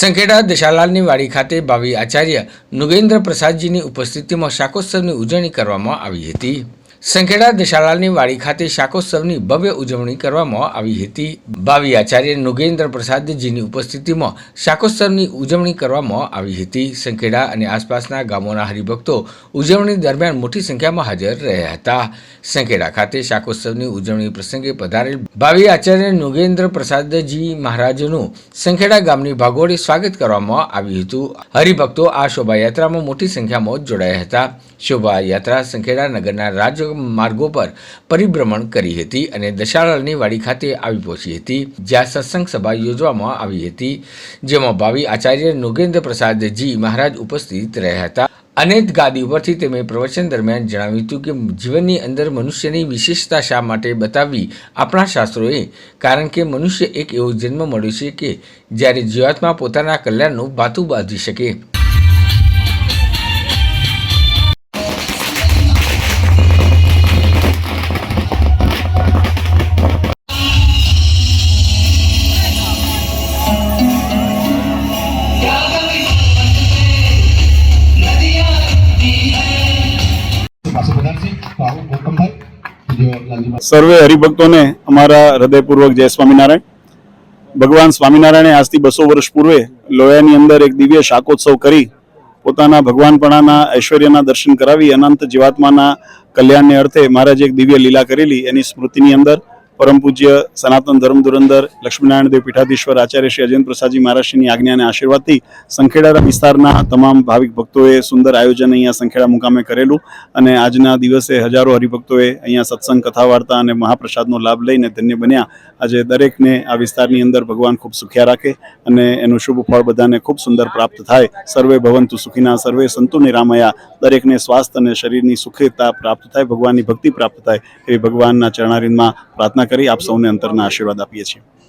સંખેડા દશાલાલની વાડી ખાતે ભાવિ આચાર્ય નુગેન્દ્ર પ્રસાદજીની ઉપસ્થિતિમાં શાકોત્સવની ઉજવણી કરવામાં આવી હતી. સંખેડા દશાલાલની વાડી ખાતે શાકોત્સવની ભવ્ય ઉજવણી કરવામાં આવી હતી. ભાવિ આચાર્ય નુગેન્દ્ર પ્રસાદજીની ઉપસ્થિતિમાં શાકોત્સવની ઉજવણી કરવામાં આવી હતી. સંખેડા અને આસપાસના ગામોના હરિભક્તો ઉજવણી દરમિયાન મોટી સંખ્યામાં હાજર રહ્યા હતા. સંખેડા ખાતે શાકોત્સવની ઉજવણી પ્રસંગે પધારેલ ભાવિ આચાર્ય નુગેન્દ્ર પ્રસાદજી મહારાજનું સંખેડા ગામની ભાગોળે સ્વાગત કરવામાં આવ્યું હતું. હરિભક્તો આ શોભાયાત્રામાં મોટી સંખ્યામાં જોડાયા હતા. શોભાયાત્રા સંખેડા નગરના રાજમાર્ગો પર પરિભ્રમણ કરી હતી અને દશાળાની વાડી ખાતે આવી પહોંચી હતી, જ્યાં સત્સંગ સભા યોજવામાં આવી હતી, જેમાં ભાવિ આચાર્ય નોગેન્દ્ર પ્રસાદજી મહારાજ ઉપસ્થિત રહ્યા હતા. અનેક ગાદી ઉપરથી તેમણે પ્રવચન દરમિયાન જણાવ્યું હતું કે જીવનની અંદર મનુષ્યની વિશેષતા શા માટે બતાવવી આપણા શાસ્ત્રોએ? કારણ કે મનુષ્ય એક એવો જન્મ મળ્યો છે કે જ્યારે જીવાત્મા પોતાના કલ્યાણનું બાતું બાંધી શકે. સર્વે હરિભક્તોને અમારા હૃદયપૂર્વક જય સ્વામિનારાયણ. ભગવાન સ્વામિનારાયણે આજથી બસો વર્ષ પૂર્વે લોયાની અંદર એક દિવ્ય શાકોત્સવ કરી પોતાના ભગવાનપણાના ઐશ્વર્યના દર્શન કરાવી અનંત જીવાત્માના કલ્યાણને અર્થે મહારાજે એક દિવ્ય લીલા કરેલી એની સ્મૃતિની અંદર પરમ પૂજ્ય સનાતન ધર્મ ધુરંધર લક્ષ્મીનારાયણ દેવ પીઠાધીશ્વર આચાર્ય શ્રી અજેન્દ્ર પ્રસાદજી મહારાજશ્રીની આજ્ઞા અને આશીર્વાદથી સંખેડા વિસ્તારના તમામ ભાવિક ભક્તોએ સુંદર આયોજન અહીંયા સંખેડા મુકામે કરેલું અને આજના દિવસે હજારો હરિભક્તોએ અહીંયા સત્સંગ કથા વાર્તા અને મહાપ્રસાદનો લાભ લઈને ધન્ય બન્યા. આજે દરેકને આ વિસ્તારની અંદર ભગવાન ખૂબ સુખ્યા રાખે અને એનું શુભ ફળ બધાને ખૂબ સુંદર પ્રાપ્ત થાય. સર્વે ભવંતુ સુખીના, સર્વે સંતુ નિરામયા દરેકને સ્વાસ્થ્ય અને શરીરની સુખેતા પ્રાપ્ત થાય, ભગવાનની ભક્તિ પ્રાપ્ત થાય એવી ભગવાનના ચરણારીમાં પ્રાર્થના કરી આપ સૌને અંતરના આશીર્વાદ આપીએ છીએ.